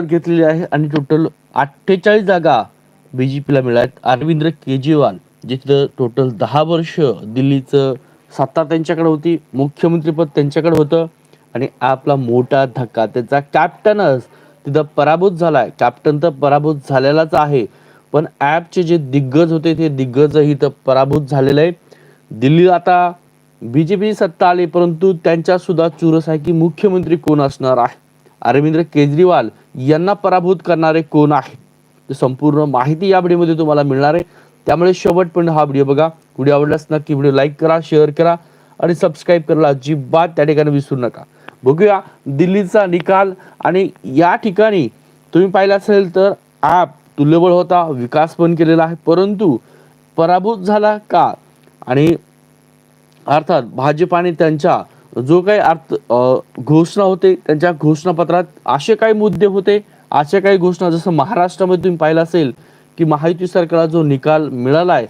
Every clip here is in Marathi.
घेतलेली आहे आणि टोटल अठ्ठेचाळीस जागा बीजेपीला मिळाल्यात अरविंद केजरीवाल जिथं टोटल दहा वर्ष दिल्लीचं सत्ता त्यांच्याकडे होती मुख्यमंत्रीपद त्यांच्याकडे होतं आणि आपला मोठा धक्का त्याचा कॅप्टनच तिथं पराभूत झालाय. कॅप्टन तर पराभूत झालेलाच आहे पण ॲपचे जे दिग्गज होते ते दिग्गज इथं पराभूत झालेलं आहे दिल्ली आता बीजेपी सत्ता आली परंतु त्यांच्या सुद्धा चुरस आहे की मुख्यमंत्री कोण असणार आहे? अरविंद केजरीवाल यांना पराभूत करणारे कोण आहे? संपूर्ण माहिती या व्हिडिओमध्ये तुम्हाला मिळणार आहे. त्यामुळे शेवटपर्यंत हा व्हिडिओ बघा. व्हिडिओ आवडल्यास नक्की व्हिडिओ लाईक करा शेअर करा आणि सबस्क्राईब करायला अजिबात त्या ठिकाणी विसरू नका. बघूया दिल्लीचा निकाल आणि या ठिकाणी तुम्ही पाहिलं असेल तर ॲप तुल्यबळ होता विकास पण केलेला आहे. परंतु पराभूत झाला का? आणि अर्थात भाजपाने त्यांच्या जो काही अर्थ घोषणा होते त्यांच्या घोषणापत्रात असे काही मुद्दे होते अशा काही घोषणा जसं महाराष्ट्रामध्ये तुम्ही पाहिलं असेल की महायुती सरकारला जो निकाल मिळाला आहे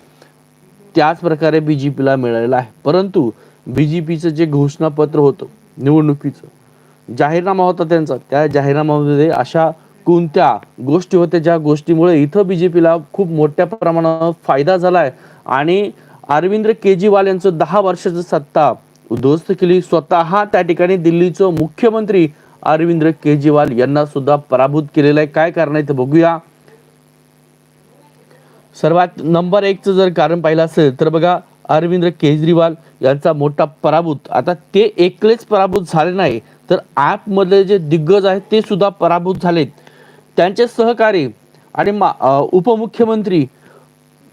त्याच प्रकारे बी जे पीला मिळालेला आहे. परंतु बी जे पीचं जे घोषणापत्र होतं निवडणुकीचं जाहीरनामा होता त्यांचा त्या जाहीरनाम्यामध्ये अशा कोणत्या गोष्टी होत्या ज्या गोष्टीमुळे इथं बी जे पीला खूप मोठ्या प्रमाणात फायदा झाला आहे. आणि अरविंद केजरीवाल यांचं दहा वर्षाचं सत्ता उद्ध्वस्त केली स्वतः त्या ठिकाणी दिल्लीचं मुख्यमंत्री अरविंद केजरीवाल यांना सुद्धा पराभूत केलेलं आहे. काय कारण आहे ते बघूया. सर्वात नंबर एकचं जर कारण पाहिलं असेल तर बघा अरविंद केजरीवाल यांचा मोठा पराभूत. आता ते एकलेच पराभूत झाले नाही तर ॲपमधले जे दिग्गज आहेत ते सुद्धा पराभूत झालेत. त्यांचे सहकारी आणि उपमुख्यमंत्री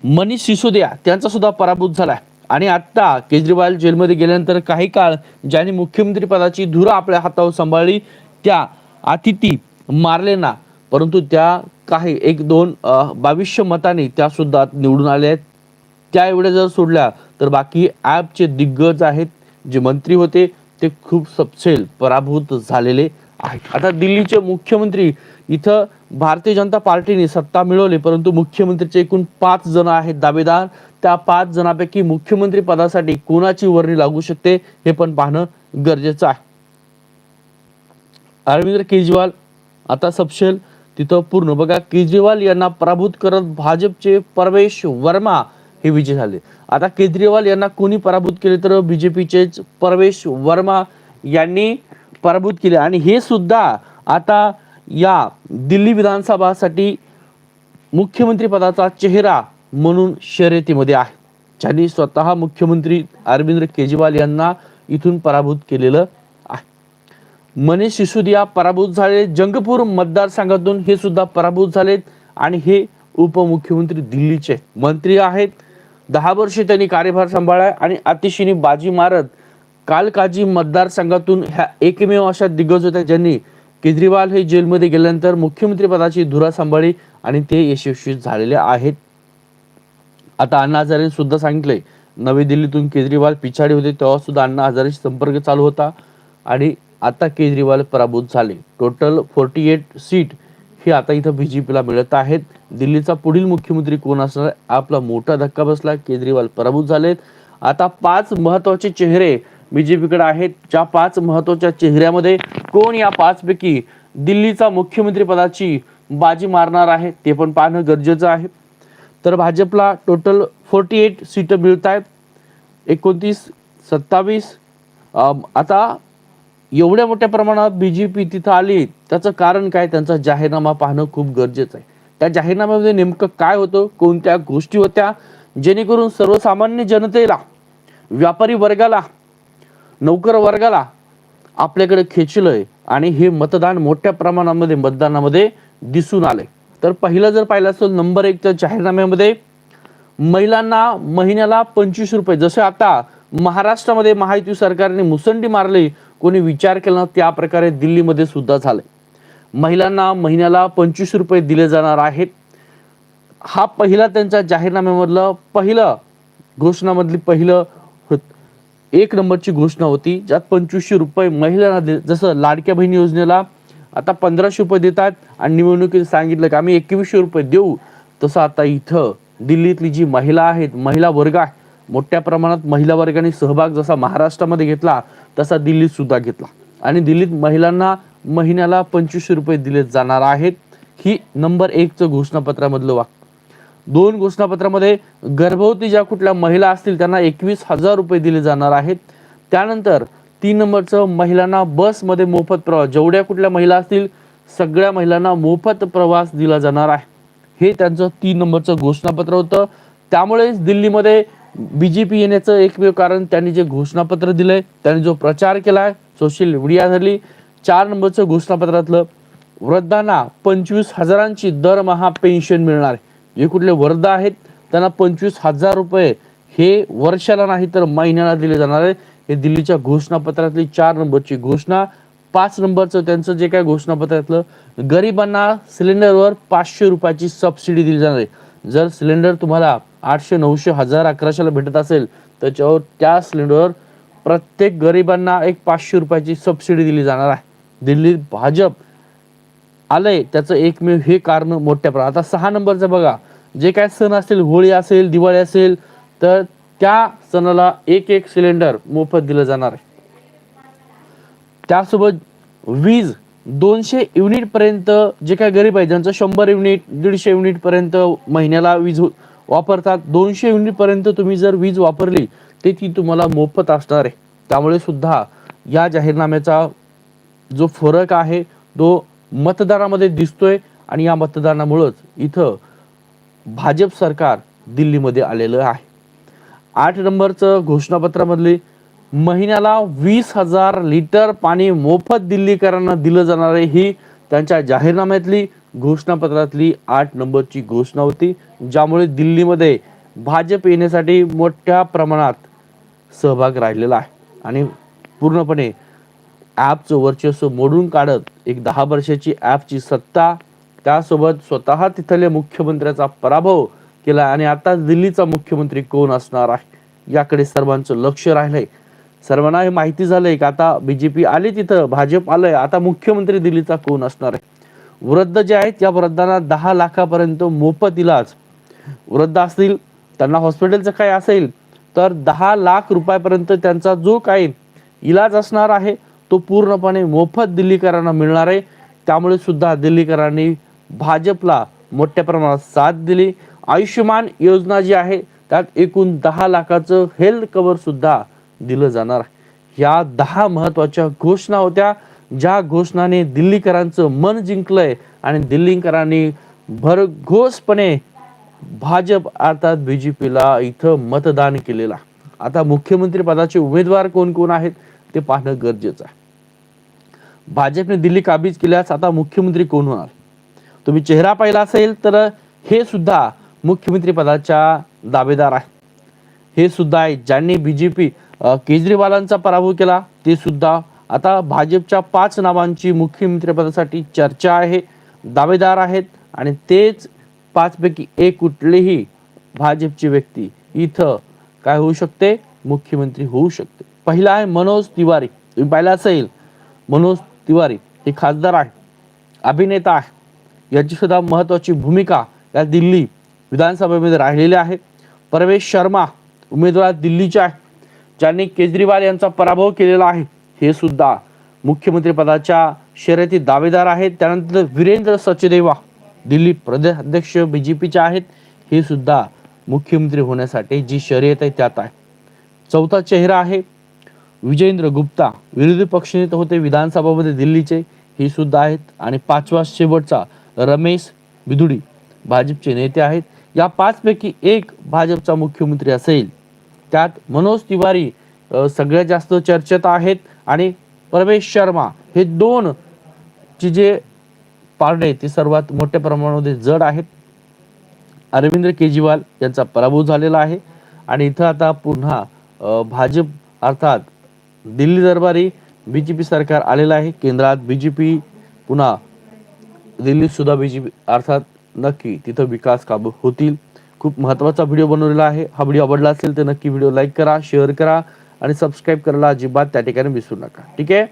मनीष सिसोदिया त्यांचा सुद्धा पराभूत झालाय. आणि आत्ता केजरीवाल जेलमध्ये गेल्यानंतर काही काळ ज्यांनी मुख्यमंत्री पदाची धुरा आपल्या हातावर सांभाळली त्या अतिथी मारले ना. परंतु त्या काही एक दोन बावीसशे मतांनी त्या सुद्धा निवडून आल्या आहेत. त्या एवढ्या जर सोडल्या तर बाकी ॲपचे दिग्गज आहेत. जे मंत्री होते ते खूप सपसेल पराभूत झालेले आहेत. आता दिल्लीचे मुख्यमंत्री इथं भारतीय जनता पार्टीने सत्ता मिळवली परंतु मुख्यमंत्रीचे एकूण पाच जण आहेत दावेदार. त्या पाच जणांपैकी मुख्यमंत्री पदासाठी कोणाची वर्णी लागू शकते हे पण पाहणं गरजेचं आहे. अरविंद केजरीवाल आता सपशेल. तिथं पूर्ण बघा केजरीवाल यांना पराभूत करत भाजपचे परवेश वर्मा हे विजय झाले. आता केजरीवाल यांना कोणी पराभूत केले तर बीजेपीचेच परवेश वर्मा यांनी पराभूत केले. आणि हे सुद्धा आता या दिल्ली विधानसभासाठी मुख्यमंत्री पदाचा चेहरा म्हणून शर्यतीमध्ये आहे. ज्यांनी स्वतः मुख्यमंत्री अरविंद केजरीवाल यांना इथून पराभूत केलेलं आहे. मनीष सिसोदिया पराभूत झाले. जंगपूर मतदारसंघातून हे सुद्धा पराभूत झालेत. आणि हे उपमुख्यमंत्री दिल्लीचे मंत्री आहेत. दहा वर्षे त्यांनी कार्यभार सांभाळला आणि अतिशयनी बाजी मारत कालकाजी मतदारसंघातून ह्या एकमेव अशा दिग्गज होत्या ज्यांनी केजरीवाल हे जेलमध्ये गेल्यानंतर मुख्यमंत्री पदाची धुरा सांभाळली आणि ते यशस्वी झालेले आहेत. आता अण्णा हजारे सुद्धा सांगितलंय नवी दिल्लीतून केजरीवाल पिछाडी होते तेव्हा सुद्धा अण्णा हजारेशी संपर्क चालू होता आणि आता केजरीवाल पराभूत झाले. टोटल फोर्टी एट सीट हे आता इथं बीजेपीला मिळत आहेत. दिल्लीचा पुढील मुख्यमंत्री कोण असणार आपला मोठा धक्का बसला केजरीवाल पराभूत झालेत. आता पाच महत्त्वाचे चेहरे बीजेपीकडे आहेत. ज्या पाच महत्त्वाच्या चेहऱ्यामध्ये कोण या पाचपैकी दिल्लीचा मुख्यमंत्री पदाची बाजी मारणार आहे ते पण पाहणं गरजेचं आहे. तर भाजपला टोटल फोर्टी एट सीट मिळत आहेत एकोणतीस सत्तावीस. आता एवढ्या मोठ्या प्रमाणात बी जे पी तिथं आली त्याचं कारण काय? त्यांचा जाहीरनामा पाहणं खूप गरजेचं आहे. त्या जाहीरनाम्यामध्ये नेमकं काय होतं? कोणत्या गोष्टी होत्या? जेणेकरून सर्वसामान्य जनतेला व्यापारी वर्गाला नोकर वर्गाला आपल्याकडे खेचलंय आणि हे मतदान मोठ्या प्रमाणामध्ये मतदानामध्ये दिसून आलंय. तर पहिलं जर पाहिलं असेल नंबर एकच्या जाहीरनाम्यामध्ये महिलांना महिन्याला पंचवीस रुपये. जसे आता महाराष्ट्रामध्ये महायुती सरकारने मुसंडी मारली कोणी विचार केला त्या प्रकारे दिल्लीमध्ये सुद्धा झालंय. महिलांना महिन्याला पंचवीस रुपये दिले जाणार आहेत. हा पहिला त्यांच्या जाहीरनाम्यामधलं पहिलं घोषणामधली पहिलं होत एक नंबरची घोषणा होती ज्यात पंचवीसशे रुपये महिलांना दे जसं लाडक्या बहिणी योजनेला आता पंधराशे रुपये देतात आणि निवडणुकीत सांगितलं की आम्ही एकवीसशे रुपये देऊ. तसं आता इथं दिल्लीतली जी महिला आहेत महिला वर्ग आहे मोठ्या प्रमाणात महिला वर्गाने सहभाग जसा महाराष्ट्रामध्ये घेतला तसा दिल्लीत सुद्धा घेतला. आणि दिल्लीत महिलांना महिन्याला पंचवीसशे रुपये दिले जाणार आहेत. ही नंबर एकचं घोषणापत्रामधलं वाक्य. दोन घोषणापत्रामध्ये गर्भवती ज्या कुठल्या महिला असतील त्यांना एकवीस हजार रुपये दिले जाणार आहेत. त्यानंतर तीन नंबरचं महिलांना बसमध्ये मोफत प्रवास. जेवढ्या कुठल्या महिला असतील सगळ्या महिलांना मोफत प्रवास दिला जाणार आहे. हे त्यांचं तीन नंबरचं घोषणापत्र होतं. त्यामुळेच दिल्लीमध्ये बी जे पी येण्याचं एकमेव कारण त्यांनी जे घोषणापत्र दिलंय त्यांनी जो प्रचार केला आहे सोशल मीडिया झाली चार नंबरचं घोषणापत्रातलं वृद्धांना पंचवीस हजारांची दरमहा पेन्शन मिळणार आहे. जे कुठले वृद्ध आहेत त्यांना पंचवीस हजार रुपये हे वर्षाला नाही तर महिन्याला दिले जाणार आहे. हे दिल्लीच्या घोषणापत्रातली चार नंबरची घोषणा पाच नंबरचं त्यांचं जे काय घोषणापत्रातलं गरिबांना सिलेंडरवर पाचशे रुपयाची सबसिडी दिली जाणार आहे. जर सिलेंडर तुम्हाला आठशे नऊशे हजार अकराशेला भेटत असेल त्याच्यावर त्या सिलेंडरवर प्रत्येक गरिबांना एक पाचशे रुपयाची सबसिडी दिली जाणार आहे. दिल्लीत भाजप आलंय त्याचं एकमेव हे कारण मोठ्या प्रमाणात. आता सहा नंबरचं बघा. जे काय सण असतील होळी असेल दिवाळी असेल तर त्या सणाला एक एक सिलेंडर मोफत दिलं जाणार आहे. त्यासोबत वीज दोनशे युनिट पर्यंत जे काय गरीब आहे ज्यांचं शंभर युनिट दीडशे युनिट पर्यंत महिन्याला वीज हो- वापरतात. दोनशे युनिट पर्यंत तुम्ही जर वीज वापरली ते ती तुम्हाला मोफत असणार आहे. त्यामुळे सुद्धा या जाहीरनाम्याचा जो फरक आहे तो मतदानामध्ये दिसतोय आणि या मतदानामुळंच इथं भाजप सरकार दिल्लीमध्ये आलेलं आहे. आठ नंबरचं घोषणापत्रामधले महिन्याला वीस हजार लिटर पाणी मोफत दिल्लीकरांना दिलं जाणार आहे. ही त्यांच्या जाहीरनाम्यातली घोषणापत्रातली आठ नंबरची घोषणा होती ज्यामुळे दिल्लीमध्ये भाजप येण्यासाठी मोठ्या प्रमाणात सहभाग राहिलेला आहे. आणि पूर्णपणे ॲपचं वर्चस्व मोडून काढत एक दहा वर्षाची ॲपची सत्ता त्यासोबत स्वतः तिथल्या मुख्यमंत्र्याचा पराभव केला. आणि आता दिल्लीचा मुख्यमंत्री कोण असणार आहे? याकडे सर्वांचं लक्ष राहिलंय. सर्वांना हे माहिती झालंय की आता बीजेपी आली तिथं भाजप आलंय आता मुख्यमंत्री दिल्लीचा कोण असणार आहे? वृद्ध जे आहेत या वृद्धांना दहा लाखापर्यंत मोफत इलाज. वृद्ध असतील त्यांना हॉस्पिटलचं काय असेल तर दहा लाख रुपयापर्यंत त्यांचा जो काही इलाज असणार आहे तो पूर्णपणे मोफत दिल्लीकरांना मिळणार आहे. त्यामुळे सुद्धा दिल्लीकरांनी भाजपला मोठ्या प्रमाणात साथ दिली. आयुष्यमान योजना जी आहे त्यात एकूण दहा लाखाचं हेल्थ कव्हर सुद्धा दिलं जाणार या दहा महत्त्वाच्या घोषणा होत्या ज्या घोषणाने दिल्लीकरांचं मन जिंकलंय आणि दिल्लीकरांनी भरघोसपणे भाजप अर्थात बीजेपीला इथं मतदान केलेला आता मुख्यमंत्री पदाचे उमेदवार कोण कोण आहेत ते पाहणं गरजेचं आहे. भाजपने दिल्ली काबीज केल्यास आता मुख्यमंत्री कोण होणार? तुम्ही चेहरा पाहिला असेल तर हे सुद्धा मुख्यमंत्रीपदाच्या दावेदार आहे. हे सुद्धा आहे. ज्यांनी बीजेपी केजरीवालांचा पराभव केला ते सुद्धा आता भाजपच्या पाच नावांची मुख्यमंत्रीपदासाठी चर्चा आहे दावेदार आहेत आणि तेच पाचपैकी एक कुठलीही भाजपची व्यक्ती इथं काय होऊ शकते? मुख्यमंत्री होऊ शकते. पहिला आहे मनोज तिवारी. तुम्ही पाहिलं असेल मनोज तिवारी हे खासदार आहे अभिनेता आहे याची सुद्धा महत्वाची भूमिका या दिल्ली विधानसभेमध्ये राहिलेले आहे. परवेश शर्मा उमेदवार दिल्लीचे आहे. ज्यांनी केजरीवाल यांचा पराभव केलेला आहे हे सुद्धा मुख्यमंत्री पदाच्या दावेदार आहेत. त्यानंतर वीरेंद्र सचदेवा दिल्ली प्रदेश अध्यक्ष बीजेपीचे आहेत. हे सुद्धा मुख्यमंत्री होण्यासाठी जी शर्यत आहे त्यात आहे. चौथा चेहरा आहे. विजेंद्र गुप्ता विरोधी पक्षनेते होते विधानसभामध्ये दिल्लीचे हे सुद्धा आहेत. आणि पाचवा शेवटचा रमेश बिदुडी भाजपचे नेते आहेत. या पाचपैकी एक भाजपचा मुख्यमंत्री असेल. त्यात मनोज तिवारी सगळ्यात जास्त चर्चेत आहेत आणि परमेश शर्मा हे दोन ची जे पारडे ते सर्वात मोठ्या प्रमाणामध्ये जड आहेत. अरविंद केजरीवाल यांचा पराभव झालेला आहे. आणि इथं आता पुन्हा भाजप अर्थात दिल्ली दरबारी बीजेपी सरकार आलेलं आहे. केंद्रात बीजेपी पुन्हा दिल्लीत सुद्धा बीजेपी अर्थात नक्की तिथं विकास काबू होतील. खूप महत्त्वाचा व्हिडिओ बनवलेला आहे. हा व्हिडिओ आवडला असेल तर नक्की व्हिडिओ लाईक करा शेअर करा आणि सबस्क्राईब करायला अजिबात त्या ठिकाणी विसरू नका. ठीक आहे?